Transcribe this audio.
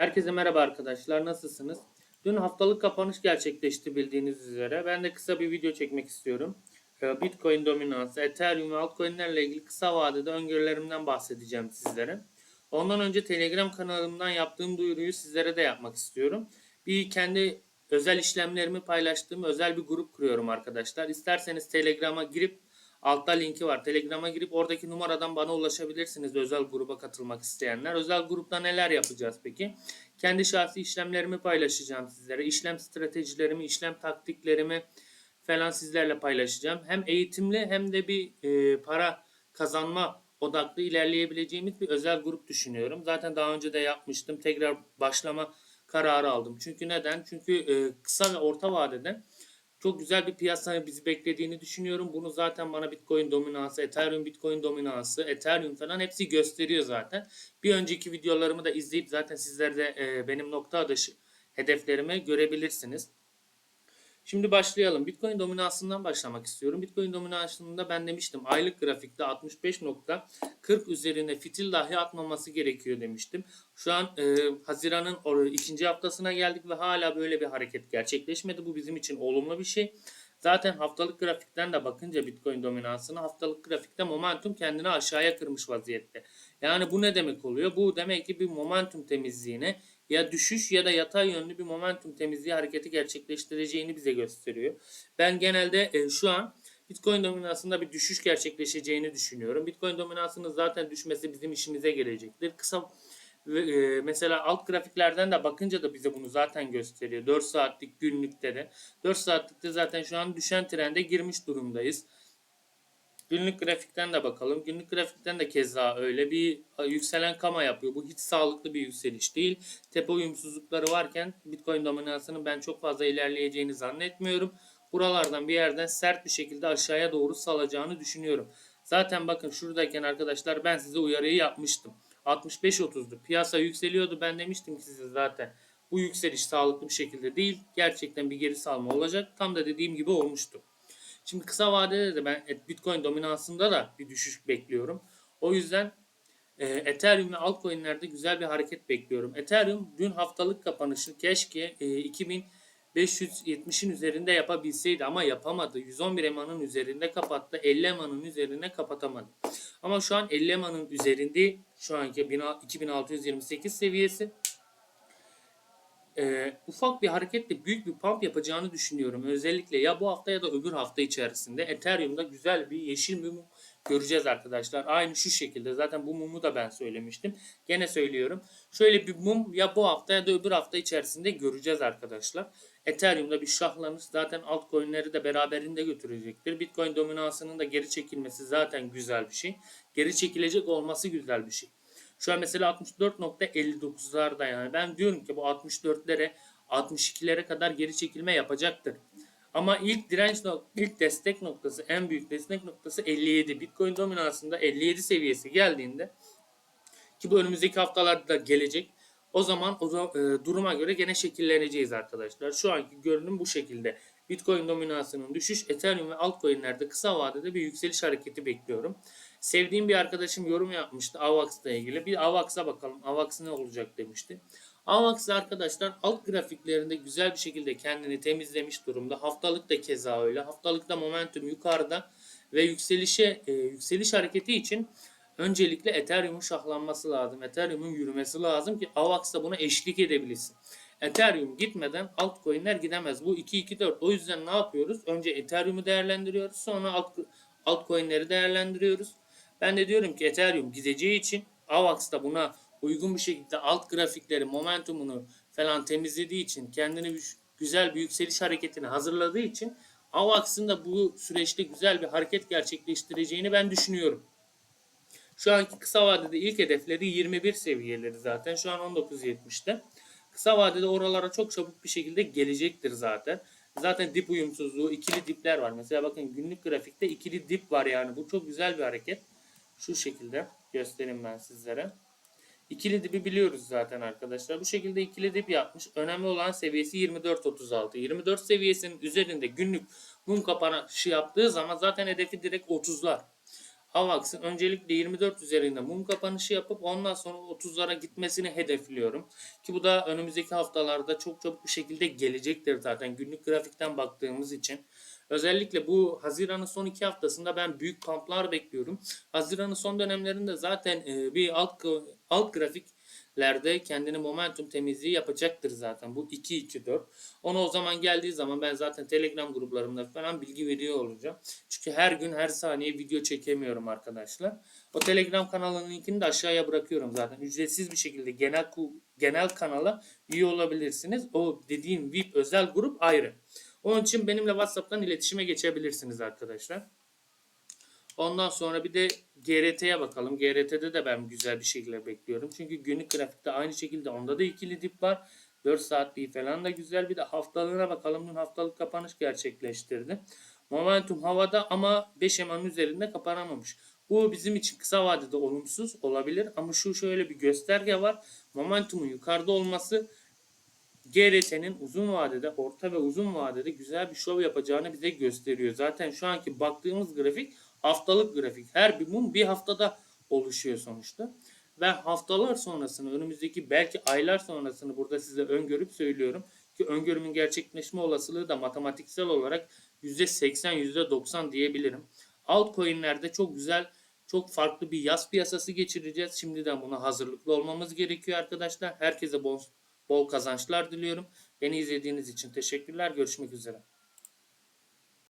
Herkese merhaba arkadaşlar. Nasılsınız? Dün haftalık kapanış gerçekleşti bildiğiniz üzere. Ben de kısa bir video çekmek istiyorum. Ee, Bitcoin dominansı, Ethereum ve altcoin'lerle ilgili kısa vadede öngörülerimden bahsedeceğim sizlere. Ondan önce Telegram kanalımdan yaptığım duyuruyu sizlere de yapmak istiyorum. Bir kendi özel işlemlerimi paylaştığım özel bir grup kuruyorum arkadaşlar. İsterseniz Telegram'a girip Altta linki var. Telegram'a girip oradaki numaradan bana ulaşabilirsiniz özel gruba katılmak isteyenler. Özel grupta neler yapacağız peki? Kendi şahsi işlemlerimi paylaşacağım sizlere. İşlem stratejilerimi, işlem taktiklerimi falan sizlerle paylaşacağım. Hem eğitimli hem de bir e, para kazanma odaklı ilerleyebileceğimiz bir özel grup düşünüyorum. Zaten daha önce de yapmıştım. Tekrar başlama kararı aldım. Çünkü neden? Çünkü e, kısa ve orta vadede çok güzel bir piyasa bizi beklediğini düşünüyorum. Bunu zaten bana Bitcoin dominansı, Ethereum Bitcoin dominansı, Ethereum falan hepsi gösteriyor zaten. Bir önceki videolarımı da izleyip zaten sizler de e, benim nokta atışı hedeflerimi görebilirsiniz. Şimdi başlayalım. Bitcoin dominansından başlamak istiyorum. Bitcoin dominansında ben demiştim aylık grafikte 65.40 üzerine fitil dahi atmaması gerekiyor demiştim. Şu an e, Haziran'ın ikinci haftasına geldik ve hala böyle bir hareket gerçekleşmedi. Bu bizim için olumlu bir şey. Zaten haftalık grafikten de bakınca Bitcoin dominansını haftalık grafikte momentum kendini aşağıya kırmış vaziyette. Yani bu ne demek oluyor? Bu demek ki bir momentum temizliğine ya düşüş ya da yatay yönlü bir momentum temizliği hareketi gerçekleştireceğini bize gösteriyor. Ben genelde e, şu an Bitcoin dominansında bir düşüş gerçekleşeceğini düşünüyorum. Bitcoin dominansının zaten düşmesi bizim işimize gelecektir. Kısa e, mesela alt grafiklerden de bakınca da bize bunu zaten gösteriyor. 4 saatlik günlükte de. 4 saatlikte zaten şu an düşen trende girmiş durumdayız. Günlük grafikten de bakalım. Günlük grafikten de keza öyle bir yükselen kama yapıyor. Bu hiç sağlıklı bir yükseliş değil. Tepe uyumsuzlukları varken Bitcoin dominansının ben çok fazla ilerleyeceğini zannetmiyorum. Buralardan bir yerden sert bir şekilde aşağıya doğru salacağını düşünüyorum. Zaten bakın şuradayken arkadaşlar ben size uyarıyı yapmıştım. 65-30'du. Piyasa yükseliyordu. Ben demiştim ki size zaten bu yükseliş sağlıklı bir şekilde değil. Gerçekten bir geri salma olacak. Tam da dediğim gibi olmuştu. Şimdi kısa vadede de ben Bitcoin dominansında da bir düşüş bekliyorum. O yüzden e, Ethereum ve altcoin'lerde güzel bir hareket bekliyorum. Ethereum dün haftalık kapanışı keşke e, 2570'in üzerinde yapabilseydi ama yapamadı. 111 EMA'nın üzerinde kapattı. 50 EMA'nın üzerinde kapatamadı. Ama şu an 50 EMA'nın üzerinde şu anki 2628 seviyesi e, ufak bir hareketle büyük bir pump yapacağını düşünüyorum. Özellikle ya bu hafta ya da öbür hafta içerisinde Ethereum'da güzel bir yeşil mum göreceğiz arkadaşlar. Aynı şu şekilde. Zaten bu mumu da ben söylemiştim. Gene söylüyorum. Şöyle bir mum ya bu hafta ya da öbür hafta içerisinde göreceğiz arkadaşlar. Ethereum'da bir şahlanış zaten altcoin'leri de beraberinde götürecektir. Bitcoin dominansının da geri çekilmesi zaten güzel bir şey. Geri çekilecek olması güzel bir şey. Şu an mesela 64.59'larda yani. Ben diyorum ki bu 64'lere 62'lere kadar geri çekilme yapacaktır. Ama ilk direnç nok ilk destek noktası, en büyük destek noktası 57. Bitcoin dominansında 57 seviyesi geldiğinde ki bu önümüzdeki haftalarda da gelecek. O zaman o zaman, e, duruma göre gene şekilleneceğiz arkadaşlar. Şu anki görünüm bu şekilde. Bitcoin dominansının düşüş, Ethereum ve altcoin'lerde kısa vadede bir yükseliş hareketi bekliyorum. Sevdiğim bir arkadaşım yorum yapmıştı AVAX'la ilgili. Bir AVAX'a bakalım. AVAX ne olacak demişti. AVAX arkadaşlar alt grafiklerinde güzel bir şekilde kendini temizlemiş durumda. Haftalık da keza öyle. Haftalıkta momentum yukarıda ve yükselişe e, yükseliş hareketi için öncelikle Ethereum'un şahlanması lazım. Ethereum'un yürümesi lazım ki AVAX da buna eşlik edebilsin. Ethereum gitmeden altcoin'ler gidemez. Bu 2-2-4. O yüzden ne yapıyoruz? Önce Ethereum'u değerlendiriyoruz. Sonra alt, altcoin'leri değerlendiriyoruz. Ben de diyorum ki Ethereum gideceği için AVAX da buna uygun bir şekilde alt grafikleri, momentumunu falan temizlediği için kendini güzel bir yükseliş hareketini hazırladığı için AVAX'ın da bu süreçte güzel bir hareket gerçekleştireceğini ben düşünüyorum. Şu anki kısa vadede ilk hedefleri 21 seviyeleri zaten. Şu an 19.70'te. Kısa vadede oralara çok çabuk bir şekilde gelecektir zaten. Zaten dip uyumsuzluğu, ikili dipler var. Mesela bakın günlük grafikte ikili dip var yani. Bu çok güzel bir hareket. Şu şekilde göstereyim ben sizlere. İkili dibi biliyoruz zaten arkadaşlar. Bu şekilde ikili dip yapmış. Önemli olan seviyesi 24.36. 24 seviyesinin üzerinde günlük mum kapanışı yaptığı zaman zaten hedefi direkt 30'lar. AVAX'ın öncelikle 24 üzerinde mum kapanışı yapıp ondan sonra 30'lara gitmesini hedefliyorum. Ki bu da önümüzdeki haftalarda çok çabuk bir şekilde gelecektir zaten günlük grafikten baktığımız için. Özellikle bu Haziran'ın son iki haftasında ben büyük pumplar bekliyorum. Haziran'ın son dönemlerinde zaten e, bir alt alt grafiklerde kendini momentum temizliği yapacaktır zaten. Bu 2-2-4. Onu o zaman geldiği zaman ben zaten Telegram gruplarımda falan bilgi veriyor olacağım. Çünkü her gün her saniye video çekemiyorum arkadaşlar. O Telegram kanalının linkini de aşağıya bırakıyorum zaten. Ücretsiz bir şekilde genel genel kanala üye olabilirsiniz. O dediğim VIP özel grup ayrı. Onun için benimle WhatsApp'tan iletişime geçebilirsiniz arkadaşlar. Ondan sonra bir de GRT'ye bakalım. GRT'de de ben güzel bir şekilde bekliyorum. Çünkü günlük grafikte aynı şekilde onda da ikili dip var. 4 saatliği falan da güzel. Bir de haftalığına bakalım. Dün haftalık kapanış gerçekleştirdi. Momentum havada ama 5 EMA'nın üzerinde kapanamamış. Bu bizim için kısa vadede olumsuz olabilir. Ama şu şöyle bir gösterge var. Momentumun yukarıda olması GRT'nin uzun vadede, orta ve uzun vadede güzel bir şov yapacağını bize gösteriyor. Zaten şu anki baktığımız grafik haftalık grafik. Her bir mum bir haftada oluşuyor sonuçta. Ve haftalar sonrasını, önümüzdeki belki aylar sonrasını burada size öngörüp söylüyorum. Ki öngörümün gerçekleşme olasılığı da matematiksel olarak %80, %90 diyebilirim. Altcoin'lerde çok güzel, çok farklı bir yaz piyasası geçireceğiz. Şimdiden buna hazırlıklı olmamız gerekiyor arkadaşlar. Herkese bol, bol kazançlar diliyorum. Beni izlediğiniz için teşekkürler. Görüşmek üzere.